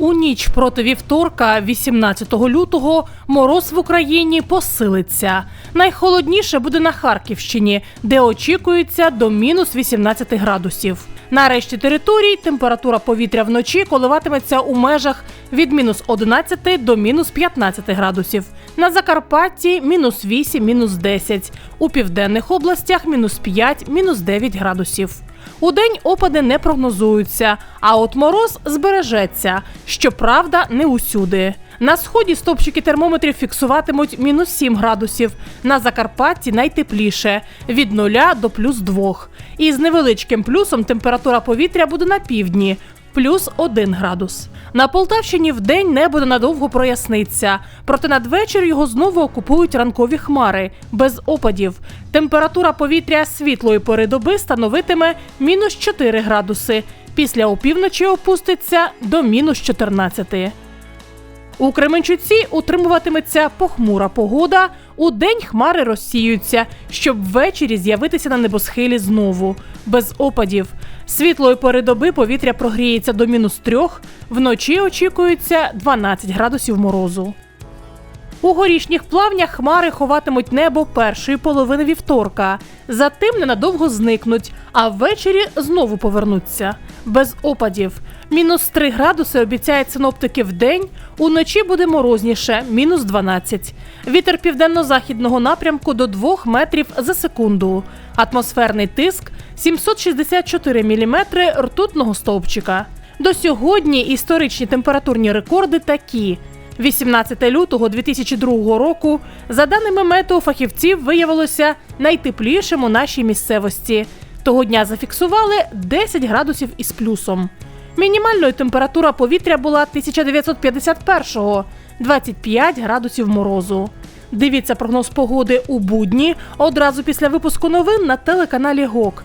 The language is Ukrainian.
ніч проти вівторка, 18 лютого, мороз в Україні посилиться. Найхолодніше буде на Харківщині, де очікується до мінус 18 градусів. На решті територій температура повітря вночі коливатиметься у межах від мінус 11 до мінус 15 градусів. На Закарпатті мінус 8, мінус 10. У південних областях мінус 5, мінус 9 градусів. Удень опади не прогнозуються, а от мороз збережеться. Щоправда, не усюди. На сході стопчики термометрів фіксуватимуть мінус 7 градусів. На Закарпатті найтепліше від 0 до плюс 2. І з невеличким плюсом температура повітря буде на півдні. Плюс 1 градус. На Полтавщині вдень небо ненадовго проясниться, проте надвечір його знову окупують ранкові хмари без опадів. Температура повітря світлої пори доби становитиме мінус 4 градуси. Після опівночі опуститься до мінус 14. У Кременчуці утримуватиметься похмура погода. У день хмари розсіються, щоб ввечері з'явитися на небосхилі знову, без опадів. Світлої пори доби повітря прогріється до мінус трьох, вночі очікується 12 градусів морозу. У горішніх плавнях хмари ховатимуть небо першої половини вівторка. Затим ненадовго зникнуть, а ввечері знову повернуться. Без опадів. Мінус 3 градуси обіцяють синоптики в день. Уночі буде морозніше, мінус 12. Вітер південно-західного напрямку до 2 метрів за секунду. Атмосферний тиск 764 міліметри ртутного стовпчика. До сьогодні історичні температурні рекорди такі. 18 лютого 2002 року, за даними метеофахівців, виявилося найтеплішим у нашій місцевості. Того дня зафіксували 10 градусів із плюсом. Мінімальною температура повітря була 1951-го – 25 градусів морозу. Дивіться прогноз погоди у будні одразу після випуску новин на телеканалі ГОК.